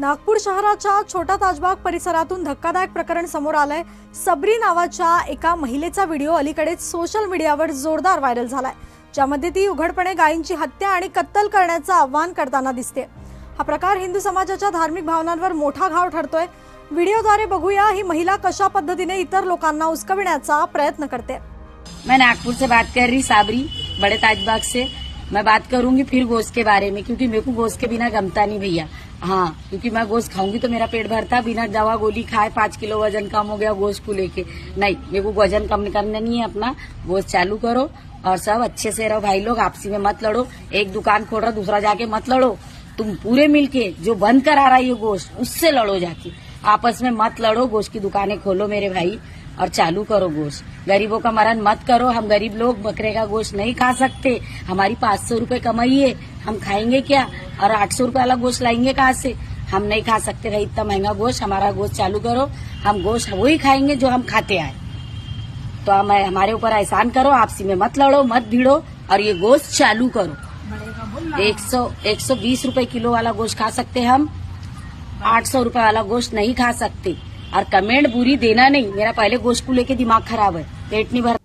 नागपूर शहराच्या छोटा ताजबाग परिसरातून धक्कादायक प्रकरण समोर आलंय. सबरी नावाच्या एका महिलेचा व्हिडिओ अलीकडेच सोशल मीडियावर जोरदार व्हायरल झालाय. ज्यामध्ये ती उघडपणे गायींची हत्या आणि कत्तल करण्याचं आव्हान करताना दिसते. हा प्रकार हिंदू समाजाच्या धार्मिक भावनांवर मोठा घाव ठरतोय. व्हिडिओद्वारे बघूया ही महिला कशा पद्धतीने इतर लोकांना उसकविण्याचा प्रयत्न करते. मैं नागपुर से बात कर रही साबरी बड़े ताजबाग से। मैं बात करूंगी फिर गोश्त के बारे में क्योंकि मेरे को गोश्त के बिना गमता नहीं भैया। हाँ क्योंकि मैं गोश्त खाऊँगी तो मेरा पेट भरता बिना दवा गोली खाए पाँच किलो वज़न कम हो गया गोश्त को लेके। नहीं, मेरे को वज़न कम करना नहीं है अपना, गोश्त चालू करो और सब अच्छे से रहो। भाई लोग, आपसी में मत लड़ो, एक दुकान खोल रहा, दूसरा जाके मत लड़ो। तुम पूरे मिलके जो बंद करा रहा है ये गोश्त, उससे लड़ो जाके। आपस में मत लड़ो, गोश्त की दुकानें खोलो मेरे भाई। और चालू करो गोश्त। गरीबों का मरण मत करो। हम गरीब लोग, बकरे का गोश्त नहीं खा सकते। हमारी पाँच सौ रुपये कमाई है। हम खाएँगे क्या? और आठ सौ रुपये वाला गोश्त लाएँगे कहाँ से? हम नहीं खा सकते भाई, इतना महँगा गोश्त, हमारा गोश्त चालू करो। हम गोश्त वही खाएँगे जो हम खाते आए। तो हम, हमारे ऊपर एहसान करो, आपसी में मत लड़ो, मत भिड़ो, और ये गोश्त चालू करो। एक सौ एक सौ बीस रुपये किलो वाला गोश्त खा सकते हम। आठ सौ रुपये वाला गोश्त नहीं खा सकते। और कमेंट बुरी देना नहीं। मेरा पहले गोश्त को लेके दिमाग खराब है। पेट नहीं भर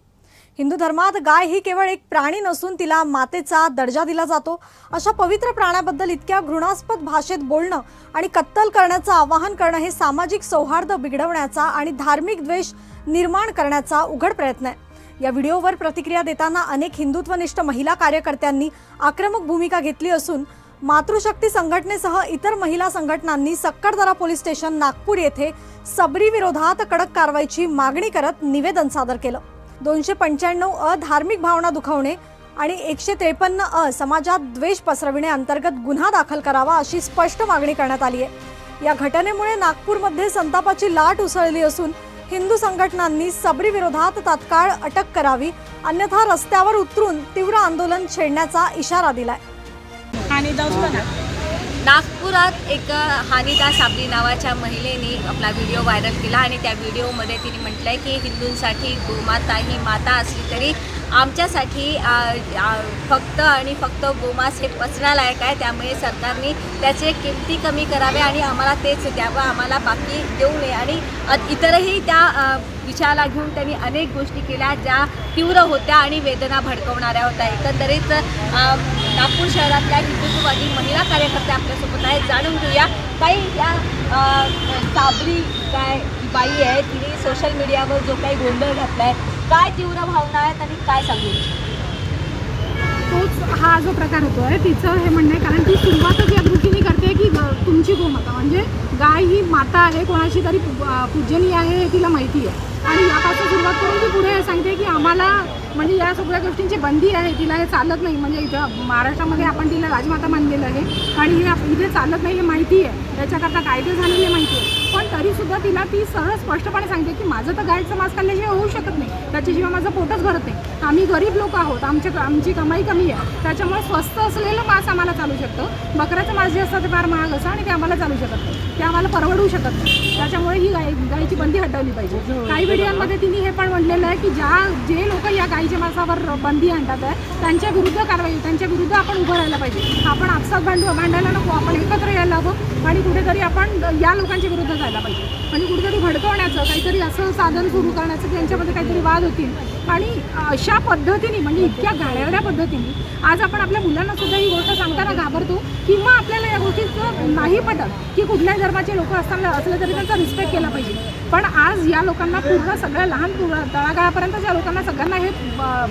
हिंदू धर्मात गाय ही केवळ एक प्राणी नसून तिला मातेचा दर्जा दिला जातो. अशा पवित्र प्राण्याबद्दल इतक्या घृणास्पद भाषेत बोलणं आणि कत्तल करण्याचं आवाहन करणं हे सामाजिक सौहार्द बिघडवण्याचा आणि धार्मिक द्वेष निर्माण करण्याचा उघड प्रयत्न आहे. या व्हिडिओवर प्रतिक्रिया देताना अनेक हिंदुत्वनिष्ठ महिला कार्यकर्त्यांनी आक्रमक भूमिका घेतली असून मातृशक्ती संघटनेसह इतर महिला संघटनांनी सक्कडदरा पोलीस स्टेशन नागपूर येथे सबरी विरोधात कडक कारवाईची मागणी करत निवेदन सादर केलं. दोनशे पंच्याण्णव अ धार्मिक भावना दुखवणे आणि एकशे त्रेपन्न अ समाजात द्वेष पसरविणे अंतर्गत गुन्हा दाखल करावा अशी स्पष्ट मागणी करण्यात आली आहे. या घटनेमुळे नागपूरमध्ये संतापाची लाट उसळली असून हिंदू संघटनांनी सबरी विरोधात तात्काळ अटक करावी अन्यथा रस्त्यावर उतरून तीव्र आंदोलन छेडण्याचा इशारा दिलाय. आणि जाऊ नागपुरात एक हानिदा साबरी नावाच्या महिलेने आपला व्हिडिओ व्हायरल केला आणि त्या व्हिडिओमध्ये तिने म्हटलं आहे की हिंदूंसाठी गोमाता ही माता असली तरी आमच्यासाठी फक्त आणि फक्त गोमास हे पचण्यालायक आहे. त्यामुळे सरकारने त्याचे किमती कमी करावे आणि आम्हाला तेच द्यावं आम्हाला बाकी देऊ नये आणि इतरही त्या विषयाला घेऊन त्यांनी अनेक गोष्टी केल्या ज्या तीव्र होत्या आणि वेदना भडकवणाऱ्या होत्या. एकंदरीत नागपूर शहरातल्या हिंदुत्ववादी महिला कार्यकर्त्या आपल्यासोबत आहेत. जाणून घेऊया. काही या साबरी काय बाई आहे तिने सोशल मीडियावर जो काही गोंधळ घातला आहे काय तीव्र भावना आहेत आणि काय सांगू तोच हा जो प्रकार होतो आहे तिचं हे म्हणणं आहे कारण ती सुरुवातच या दृष्टीने करते की ग- तुमची गोमाता. म्हणजे गाय ही माता आहे कोणाची तरी पूजनी पूजनीय आहे हे तिला माहिती आहे. आणि यापासून सुरुवात करून ती पुढे हे सांगते की आम्हाला म्हणजे या सगळ्या गोष्टींची बंदी आहे तिला हे चालत नाही. म्हणजे इथं महाराष्ट्रामध्ये आपण तिला राजमाता मानलेलं आहे. आणि हे इथे चालत नाही हे माहिती आहे. त्याच्याकरता कायदे झालेले माहिती आहे. पण तरीसुद्धा तिला ती सरळ स्पष्टपणे सांगते की माझं तर गायचं मास्क खाल्ल्याशिवाय होऊ शकत नाही. त्याच्याशिवाय माझं पोटच भरत नाही. आम्ही गरीब लोक आहोत. आमच्या आमची कमाई कमी आहे. त्याच्यामुळे स्वस्त असलेलं मास आम्हाला चालू शकतं. बकऱ्याचं मास जे असतं ते फार महाग असतं आणि ते आम्हाला चालू शकत नाही. ते आम्हाला परवडू शकत नाही. त्याच्यामुळे ही गाय गायची बंदी हटवली पाहिजे. काही व्हिडिओमध्ये तिने हे पण म्हटलेलं आहे की ज्या जे लोक या गायीच्या मांसावर बंदी आणतात आहे त्यांच्या विरुद्ध कारवाई त्यांच्या विरुद्ध आपण उभं राहायला पाहिजे. आपण आपसात भांडू भांडायला नको आपण एकत्र यायला हवं आणि कुठेतरी आपण या लोकांच्या विरुद्ध जायला पाहिजे. आणि कुठेतरी भडकवण्याचं काहीतरी असं साधन सुरू करण्याचं की यांच्यामध्ये काहीतरी वाद होतील. आणि अशा पद्धतीने म्हणजे इतक्या गाड्यावड्या पद्धतीने आज आपण आपल्या मुलांना सुद्धा ही गोष्ट सांगताना घाबरतो किंवा आपल्याला या गोष्टीचं नाही पटत की कुठल्याही धर्माचे लोक असताना असले तरी त्यांचा रिस्पेक्ट केला पाहिजे. पण आज या लोकांना पूर्ण सगळ्या लहान तळागाळापर्यंत ज्या लोकांना सगळ्यांना हे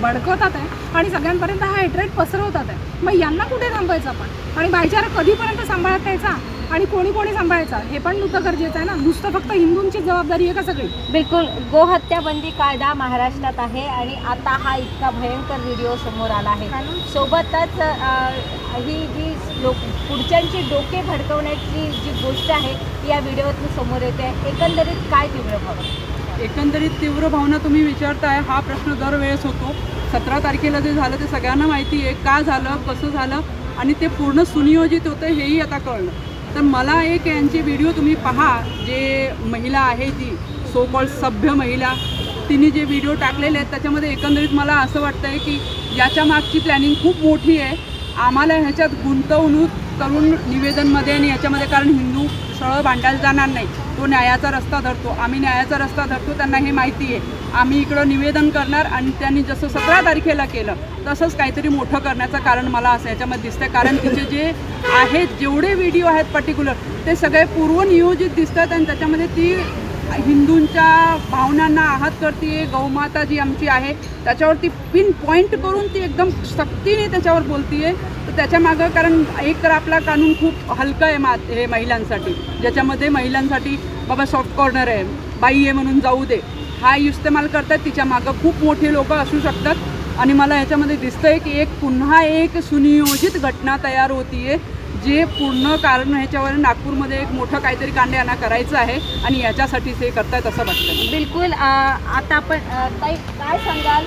भडकवतात आहे आणि सगळ्यांपर्यंत हा हेट्रेट पसरवतात आहे मग यांना कुठे थांबवायचं आपण? आणि भाईचारा कधीपर्यंत सांभाळता यायचा? आणि कोणी कोणी सांभाळायचा? हे पण नुसतं गरजेचं आहे ना. नुसतं फक्त हिंदूंची जबाबदारी आहे का सगळी? बिलकुल. गोहत्या बंदी कायदा महाराष्ट्रात आहे आणि आता हा इतका भयंकर व्हिडिओ समोर आला आहे. सोबतच ही जी लोक पुढच्यांची डोके भडकवण्याची जी गोष्ट आहे ती या व्हिडिओतून समोर येते. एकंदरीत काय तीव्र भाव एकंदरीत तीव्र भावना तुम्ही विचारताय हा प्रश्न दरवेळेस होतो. सतरा तारखेला जे झालं ते सगळ्यांना माहिती आहे. का झालं कसं झालं? आणि ते पूर्ण सुनियोजित होतं हेही आता कळलं. तर मला एक यांचे व्हिडिओ तुम्ही पहा जे महिला आहे ती सो सभ्य महिला. तिने जे व्हिडिओ टाकलेले आहेत त्याच्यामध्ये एकंदरीत मला असं वाटतं आहे की याच्या मागची प्लॅनिंग खूप मोठी आहे. आम्हाला ह्याच्यात गुंतवणूक करून निवेदनमध्ये आणि याच्यामध्ये कारण हिंदू सरळ भांडायला जाणार नाही. तो न्यायाचा रस्ता धरतो. आम्ही न्यायाचा रस्ता धरतो त्यांना हे माहिती आहे. आम्ही इकडं निवेदन करणार आणि त्यांनी जसं सतरा तारखेला केलं तसंच काहीतरी मोठं करण्याचं कारण मला असं याच्यामध्ये दिसतं कारण तिचे जे आहेत जेवढे व्हिडिओ आहेत पर्टिक्युलर ते सगळे पूर्वनियोजित दिसतात आणि त्याच्यामध्ये ती हिंदूंच्या भावनांना आहत करते. गौमाता जी आमची आहे त्याच्यावरती पिन पॉईंट करून ती एकदम सक्तीने त्याच्यावर बोलते त्याच्या मागं कारण एक तर आपला कानून खूप हलकं आहे मा हे महिलांसाठी. ज्याच्यामध्ये महिलांसाठी बाबा सॉफ्ट कॉर्नर आहे बाई आहे म्हणून जाऊ दे. हा इस्तेमाल करतात तिच्या मागं खूप मोठे लोक असू शकतात. आणि मला ह्याच्यामध्ये आहे की एक पुन्हा एक सुनियोजित घटना तयार होतीये जे पूर्ण कारण ह्याच्यावर नागपूरमध्ये एक मोठं काहीतरी कांड्यांना करायचं आहे आणि याच्यासाठीच हे करतायत असं वाटतं बिलकुल आता आपण काय सांगाल?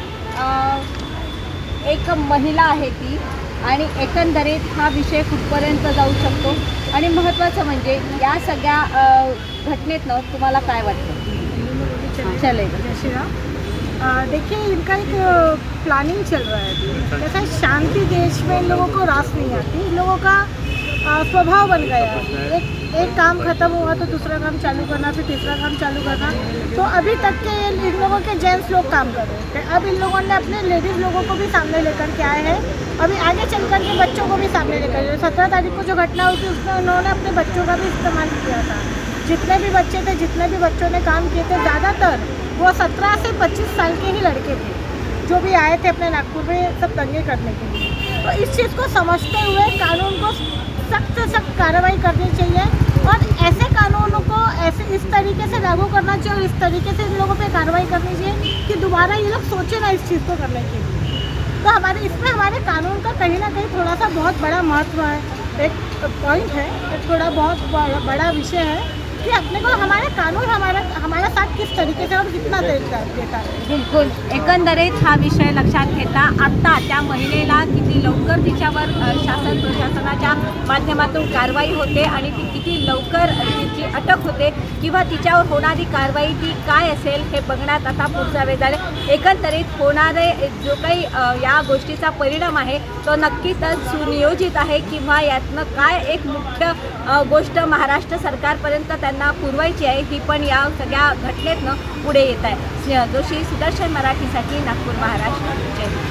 एक महिला आहे ती आणि एकंदरीत हा विषय कुठपर्यंत जाऊ शकतो? आणि महत्त्वाचं म्हणजे या सगळ्या घटनेतनं तुम्हाला काय वाटतं? अ, देखिए इनका एक प्लानिंग चल रहा है अभी. जैसा शांति देश में इन लोगों को रास नहीं आती इन लोगों का स्वभाव बन गया है. एक एक काम खत्म हुआ तो दूसरा काम चालू करना फिर तीसरा काम चालू करना. तो अभी तक के इन इन लोगों के जेंट्स लोग काम कर रहे थे अब इन लोगों ने अपने लेडीज़ लोगों को भी सामने लेकर के आए हैं. अभी आगे चल कर के बच्चों को भी सामने लेकर सत्रह तारीख को जो घटना हुई थी, उसमें उन्होंने अपने बच्चों का भी इस्तेमाल किया था। जितने भी बच्चे थे, जितने भी बच्चों ने काम किए थे, ज़्यादातर वो सत्रह से पच्चीस साल के ही लड़के थे, जो भी आए थे अपने नागपुर में सब दंगे करने के लिए। तो इस चीज़ को समझते हुए कानून को सख्त से सख्त कार्रवाई करनी चाहिए और ऐसे कानूनों को ऐसे इस तरीके से लागू करना चाहिए और इस तरीके से इन लोगों पे कार्रवाई करनी चाहिए कि दोबारा ये लोग सोचे ना इस चीज़ को करने के लिए। तो हमारे इसमें हमारे कानून का कहीं ना कहीं थोड़ा सा बहुत बड़ा महत्त्व है। एक पॉइंट है एक थोड़ा बहुत बड़ा- बड़ा विषय है कि अपने को हमारे कानून हमारा हमारा साथ किस तरीके से और कितना देता देता है बिलकुल एकंदरीत हा विषय लक्षात घेता आत्ता त्या महिलेला किती लवकर तिच्यावर शासन प्रशासनाच्या माध्यमातून कारवाई होते आणि ती किती लवकर तिची अटक होते किंवा तिच्यावर होणारी कारवाई ती काय असेल हे बघण्यात आता पुढचा वेळ झाले एकंदरीत होणारे जो काही या गोष्टीचा परिणाम आहे तो नक्कीच सुनियोजित आहे किंवा यातनं काय एक मुख्य गोष्ट महाराष्ट्र सरकारपर्यंत त्यांना पुरवायची आहे ही पण या सगळ्या घटनेतनं पुढे येत आहे. स्नेह जोशी सुदर्शन मराठीसाठी नागपूर महाराष्ट्र. जय